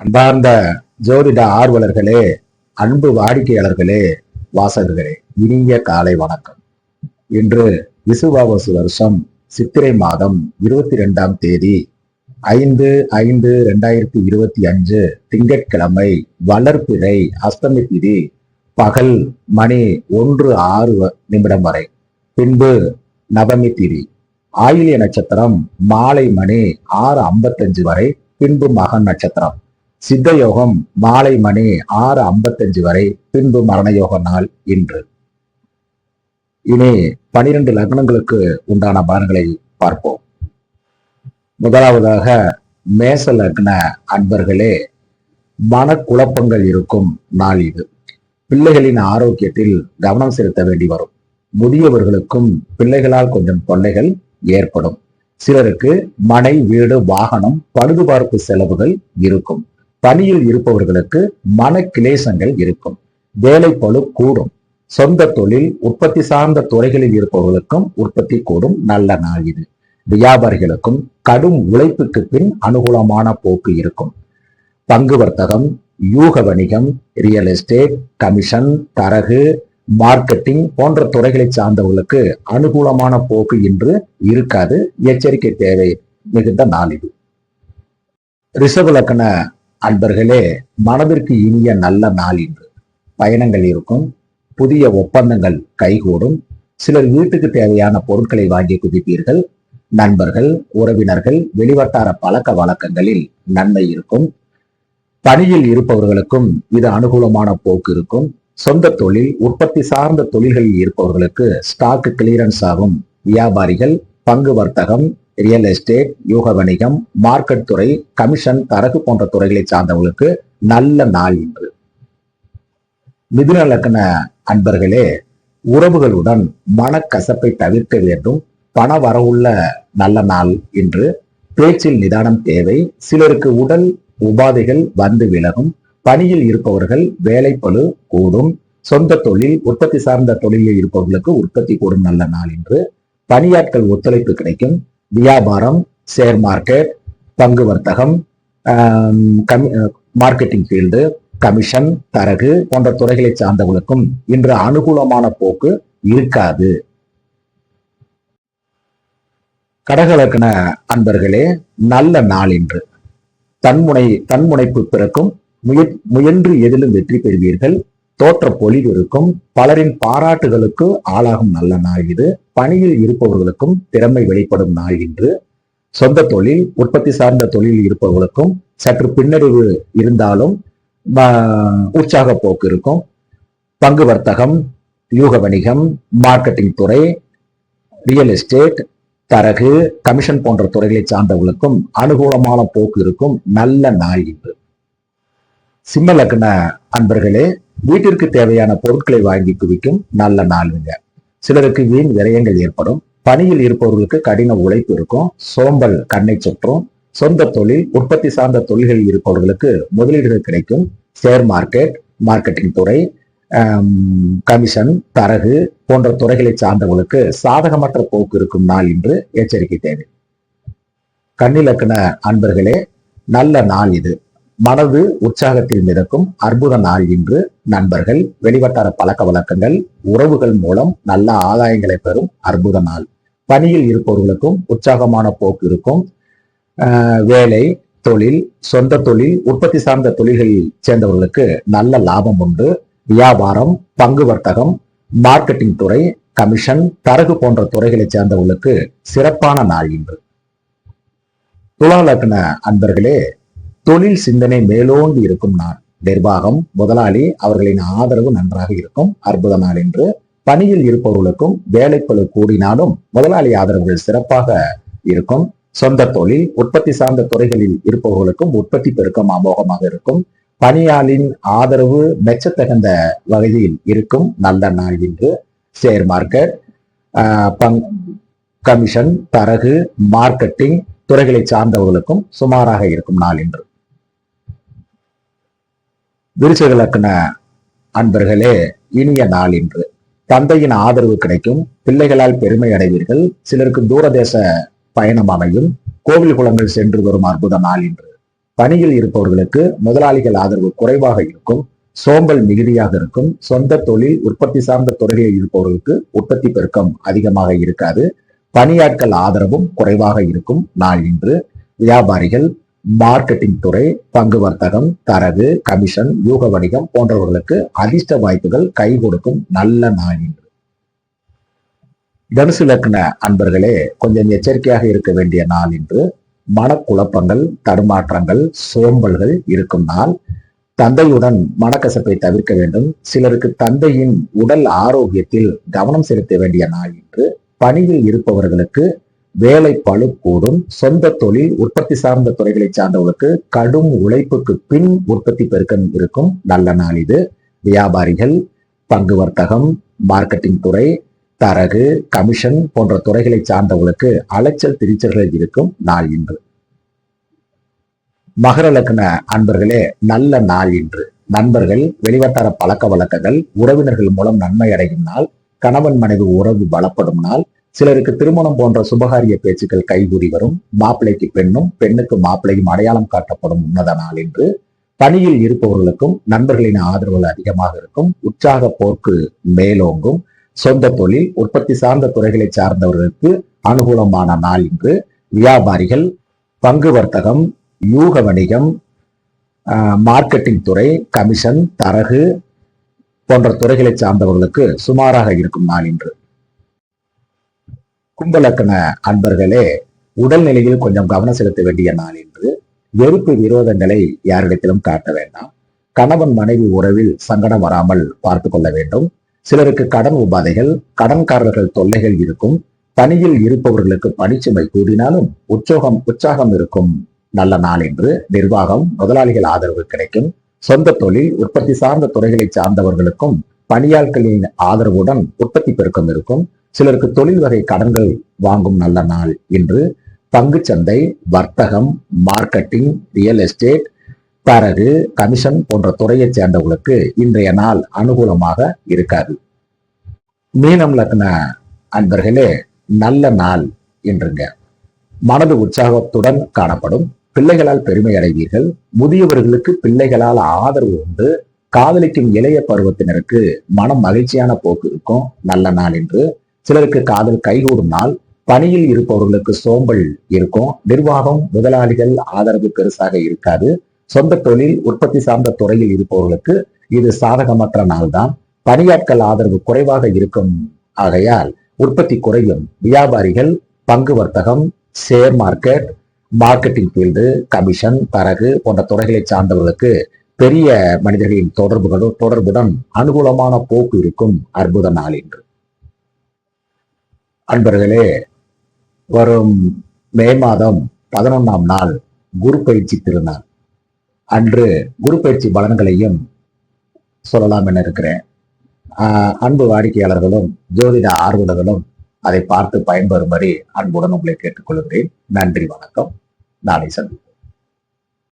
அன்பார்ந்த ஜோதிட ஆர்வலர்களே அன்பு வாடிக்கையாளர்களே வாசகர்களே இனிய காலை வணக்கம். இன்று விசுவாவசு வருஷம் சித்திரை மாதம் இருபத்தி ரெண்டாம் தேதி ஐந்து ஐந்து ரெண்டாயிரத்தி இருபத்தி அஞ்சு திங்கட்கிழமை வளர்பிறை அஸ்தமி திதி பகல் மணி ஒன்று ஆறு வ- நிமிடம் வரை. பின்பு நவமி திதி ஆயிலிய நட்சத்திரம் மாலை மணி ஆறு ஐம்பத்தஞ்சு வரை. பின்பு மகன் நட்சத்திரம் சித்த யோகம் மாலை மணி ஆறு ஐம்பத்தஞ்சு வரை பின்பு மரண யோக நாள் இன்று. இனி பனிரெண்டு லக்னங்களுக்கு உண்டான பலன்களை பார்ப்போம். முதலாவதாக மேச லக்ன அன்பர்களே மனக்குழப்பங்கள் இருக்கும் நாள் இது. பிள்ளைகளின் ஆரோக்கியத்தில் கவனம் செலுத்த வேண்டி வரும். முதியவர்களுக்கும் பிள்ளைகளால் கொஞ்சம் தொல்லைகள் ஏற்படும். சிலருக்கு மனை வீடு வாகனம் பழுதுபார்ப்பு செலவுகள் இருக்கும். பணியில் இருப்பவர்களுக்கு மன கிளேசங்கள் இருக்கும். வேலை பளு கூடும். சொந்த தொழில் உற்பத்தி சார்ந்த துறைகளில் இருப்பவர்களுக்கும் உற்பத்தி கூடும். நல்ல நாள் இது வியாபாரிகளுக்கும் கடும் உழைப்புக்கு பின் அனுகூலமான போக்கு இருக்கும். பங்கு வர்த்தகம் யூக வணிகம் ரியல் எஸ்டேட் கமிஷன் தரகு மார்க்கெட்டிங் போன்ற துறைகளை சார்ந்தவர்களுக்கு அனுகூலமான போக்கு இன்று இருக்காது. எச்சரிக்கை தேவை மிகுந்த நாள் இது ரிசர்வ் லக்கண அன்பர்களே மனதிற்கு இனிய நல்ல நாள் இன்று. பயணங்கள் இருக்கும் புதிய ஒப்பந்தங்கள் கைகூடும் சிலர் வீட்டுக்கு தேவையான பொருட்களை வாங்கி குதிப்பீர்கள் நண்பர்கள் உறவினர்கள் வெளிவட்டார பழக்க வழக்கங்களில் நன்மை இருக்கும். பணியில் இருப்பவர்களுக்கும் இது அனுகூலமான போக்கு இருக்கும். சொந்த தொழில் உற்பத்தி சார்ந்த தொழில்களில் இருப்பவர்களுக்கு ஸ்டாக் கிளியரன்ஸ் ஆகும். வியாபாரிகள் பங்கு வர்த்தகம் ரியல் எஸ்டேட் யூக வணிகம் மார்க்கெட் துறை கமிஷன் தரகு போன்ற துறைகளை சார்ந்தவர்களுக்கு நல்ல நாள் இன்று மிதுன லக்கண அன்பர்களே உறவுகளுடன் மனக்கசப்பை தவிர்க்க வேண்டும். பண வரவுள்ள நல்ல நாள் இன்று பேச்சில் நிதானம் தேவை. சிலருக்கு உடல் உபாதைகள் வந்து விலகும். பணியில் இருப்பவர்கள் வேலைப்பழு கூடும். சொந்த தொழில் உற்பத்தி சார்ந்த தொழிலில் இருப்பவர்களுக்கு உற்பத்தி கூடும் நல்ல நாள் என்று. பணியாட்கள் ஒத்துழைப்பு கிடைக்கும். வியாபாரம் ஷேர் மார்க்கெட் பங்கு வர்த்தகம் கமி- மார்க்கெட்டிங் ஃபீல்டு கமிஷன் தரகு போன்ற துறைகளை சார்ந்தவர்களுக்கும் இன்று அனுகூலமான போக்கு இருக்காது. கடகலக்கண அன்பர்களே நல்ல நாள் இன்று. தன்முனை தன்முனைப்பு பிறக்கும் முயன்று எதிலும் வெற்றி பெறுவீர்கள். தோற்ற பொலிவு இருக்கும் பலரின் பாராட்டுகளுக்கு ஆளாகும் நல்ல நாள் இது. பணியில் இருப்பவர்களுக்கும் திறமை வெளிப்படும் நாள் இன்று. சொந்த தொழில் உற்பத்தி சார்ந்த தொழிலில் இருப்பவர்களுக்கும் சற்று பின்னடைவு இருந்தாலும் உற்சாக போக்கு இருக்கும். பங்கு வர்த்தகம் யூக வணிகம் மார்க்கெட்டிங் துறை ரியல் எஸ்டேட் தரகு கமிஷன் போன்ற துறைகளை சார்ந்தவர்களுக்கும் அனுகூலமான போக்கு இருக்கும். நல்ல நாள் இன்று. சிம்ம லக்ன அன்பர்களே வீட்டிற்கு தேவையான பொருட்களை வாங்கி குவிக்கும் நல்ல நாளுங்க சிலருக்கு வீண் விரயங்கள் ஏற்படும். பணியில் இருப்பவர்களுக்கு கடின உழைப்பு இருக்கும். சோம்பல் கண்ணை சுற்றும். சொந்த தொழில் உற்பத்தி சார்ந்த தொழில்களில் இருப்பவர்களுக்கு முதலீடுகள் கிடைக்கும். ஷேர் மார்க்கெட் மார்க்கெட்டிங் துறை கமிஷன் தரகு போன்ற துறைகளை சார்ந்தவர்களுக்கு சாதகமற்ற போக்கு இருக்கும் நாள் என்று எச்சரிக்கை தேவை. கண்ணிலக்கண அன்பர்களே நல்ல நாள் இது. மனது உற்சாகத்தில் மிதக்கும் அற்புத நாள் இன்று. நண்பர்கள் வெளிவட்டார பழக்க வழக்கங்கள் உறவுகள் மூலம் நல்ல ஆதாயங்களை பெறும் அற்புத நாள். பணியில் இருப்பவர்களுக்கும் உற்சாகமான போக்கு இருக்கும். ஆஹ் வேலை தொழில் சொந்த தொழில் உற்பத்தி சார்ந்த தொழில்களில் சேர்ந்தவர்களுக்கு நல்ல லாபம் உண்டு. வியாபாரம் பங்கு வர்த்தகம் மார்க்கெட்டிங் துறை கமிஷன் தரகு போன்ற துறைகளை சேர்ந்தவர்களுக்கு சிறப்பான நாள் இன்று. துலா லக்ன அன்பர்களே தொழில் சிந்தனை மேலோங்கி இருக்கும் நாள். நிர்வாகம் முதலாளி அவர்களின் ஆதரவு நன்றாக இருக்கும். அற்புத நாள் என்று பணியில் இருப்பவர்களுக்கும் வேலைப்பளு கூடினாலும் முதலாளி ஆதரவுகள் சிறப்பாக இருக்கும். சொந்த தொழில் உற்பத்தி சார்ந்த துறைகளில் இருப்பவர்களுக்கும் உற்பத்தி பெருக்கம் அமோகமாக இருக்கும். பணியாளின் ஆதரவு மெச்சத்தகுந்த வகையில் இருக்கும். நல்ல நாள் இன்று ஷேர் மார்க்கெட் ஆஹ், பங் கமிஷன் தரகு மார்க்கெட்டிங் துறைகளை சார்ந்தவர்களுக்கும் சுமாராக இருக்கும் நாள் இன்று விருச்சக லக்ன அன்பர்களே இனிய நாள் இன்று. தந்தையின் ஆதரவு கிடைக்கும். பிள்ளைகளால் பெருமை அடைவீர்கள். சிலருக்கு தூரதேச பயணம் அமையும். கோவில் குளங்கள் சென்று வரும் அற்புத நாள் இன்று. பணியில் இருப்பவர்களுக்கு முதலாளிகள் ஆதரவு குறைவாக இருக்கும். சோம்பல் மிகுதியாக இருக்கும். சொந்த தொழில் உற்பத்தி சார்ந்த துறையில் இருப்பவர்களுக்கு உற்பத்தி பெருக்கம் அதிகமாக இருக்காது. பணியாட்கள் ஆதரவும் குறைவாக இருக்கும். நாள் இன்று. வியாபாரிகள் மார்க்கெட்டிங் துறை பங்கு வர்த்தகம் தரகு கமிஷன் யூக வணிகம் போன்றவர்களுக்கு அதிர்ஷ்ட வாய்ப்புகள் கை கொடுக்கும் நல்ல நாள் என்று. தனுசு லக்ன அன்பர்களே கொஞ்சம் எச்சரிக்கையாக இருக்க வேண்டிய நாள் என்று மனக்குழப்பங்கள் தடுமாற்றங்கள் சோம்பல்கள் இருக்கும் நாள். தந்தையுடன் மனக்கசப்பை தவிர்க்க வேண்டும். சிலருக்கு தந்தையின் உடல் ஆரோக்கியத்தில் கவனம் செலுத்த வேண்டிய நாள் என்று பணியில் இருப்பவர்களுக்கு வேலை பழு கூடும் சொந்த தொழில் உற்பத்தி சார்ந்த துறைகளை சார்ந்தவர்களுக்கு கடும் உழைப்புக்கு பின் உற்பத்தி பெருக்கம் இருக்கும். நல்ல நாள் இது. வியாபாரிகள் பங்கு வர்த்தகம் மார்க்கெட்டிங் துறை தரகு கமிஷன் போன்ற துறைகளை சார்ந்தவர்களுக்கு அலைச்சல் திரிச்சல்கள் இருக்கும் நாள் இன்று. மகர லக்ன அன்பர்களே நல்ல நாள் இன்று. நண்பர்கள் வெளிவட்டார பழக்க வழக்கங்கள் உறவினர்கள் மூலம் நன்மை அடையும் நாள். கணவன் மனைவி உறவு பலப்படும் நாள். சிலருக்கு திருமணம் போன்ற சுபகாரிய பேச்சுக்கள் கைகூடி வரும். மாப்பிள்ளைக்கு பெண்ணும் பெண்ணுக்கு மாப்பிள்ளையும் அடையாளம் காட்டப்படும் உன்னத நாள் என்று பணியில் இருப்பவர்களுக்கும் நண்பர்களின் ஆதரவுகள் அதிகமாக இருக்கும். உற்சாக போக்கு மேலோங்கும். சொந்த தொழில் உற்பத்தி சார்ந்த துறைகளை சார்ந்தவர்களுக்கு அனுகூலமான நாள் இன்று வியாபாரிகள் பங்கு வர்த்தகம் யூக வணிகம் மார்க்கெட்டிங் துறை கமிஷன் தரகு போன்ற துறைகளை சார்ந்தவர்களுக்கு சுமாராக இருக்கும் நாள் இன்று. கும்பலக்கண அன்பர்களே உடல்நிலையில் கொஞ்சம் கவனம் செலுத்த வேண்டிய நாள் என்று வெறுப்பு விரோதங்களை யாரிடத்திலும் காட்ட வேண்டாம். கணவன் மனைவி உறவில் சங்கடம் வராமல் பார்த்து கொள்ள வேண்டும். சிலருக்கு கடன் உபாதைகள் கடன்காரர்கள் தொல்லைகள் இருக்கும். பணியில் இருப்பவர்களுக்கு பணிச்சுமை கூடினாலும் உற்சோகம் உற்சாகம் இருக்கும் நல்ல நாள் என்று நிர்வாகம் முதலாளிகள் ஆதரவு கிடைக்கும். சொந்த தொழில் உற்பத்தி சார்ந்த துறைகளை சார்ந்தவர்களுக்கும் பணியாட்களின் ஆதரவுடன் உற்பத்தி பெருக்கம் இருக்கும். சிலருக்கு தொழில் வகை கடன்கள் வாங்கும் நல்ல நாள் என்று சந்தை வர்த்தகம் மார்க்கெட்டிங் ரியல் எஸ்டேட் தரகு கமிஷன் போன்ற துறையைச் சேர்ந்தவர்களுக்கு இன்றைய நாள் அனுகூலமாக இருக்காது. மீனம் லக்ன அன்பர்களே நல்ல நாள் என்றுங்க. மனது உற்சாகத்துடன் காணப்படும். பிள்ளைகளால் பெருமை அடைவீர்கள். முதியவர்களுக்கு பிள்ளைகளால் ஆதரவு உண்டு. காதலிக்கும் இளைய பருவத்தினருக்கு மனம் மகிழ்ச்சியான போக்கு இருக்கும். நல்ல நாள் என்று சிலருக்கு காதல் கைகூடும் நாள் பணியில் இருப்பவர்களுக்கு சோம்பல் இருக்கும். நிர்வாகம் முதலாளிகள் ஆதரவு பெருசாக இருக்காது. சொந்த தொழில் உற்பத்தி சார்ந்த துறையில் இருப்பவர்களுக்கு இது சாதகமற்ற நாள்தான். பணியாட்கள் ஆதரவு குறைவாக இருக்கும். ஆகையால் உற்பத்தி குறையும். வியாபாரிகள் பங்கு வர்த்தகம் share market marketing field commission தரகு போன்ற துறைகளை சார்ந்தவர்களுக்கு பெரிய மனிதர்களின் தொடர்புகளும் தொடர்புடன் அனுகூலமான போக்கு இருக்கும் அற்புத நாள் என்று அன்பர்களே வரும் மே மாதம் பதினொன்றாம் நாள் குரு பயிற்சி திருநாள். அன்று குரு பயிற்சி பலன்களையும் சொல்லலாம் என இருக்கிறேன். அன்பு வாடிக்கையாளர்களும் ஜோதிட ஆர்வலர்களும் அதை பார்த்து பயன்பெறும்படி அன்புடன் உங்களை கேட்டுக்கொள்கிறேன். நன்றி வணக்கம். நாளை சந்திப்போம்.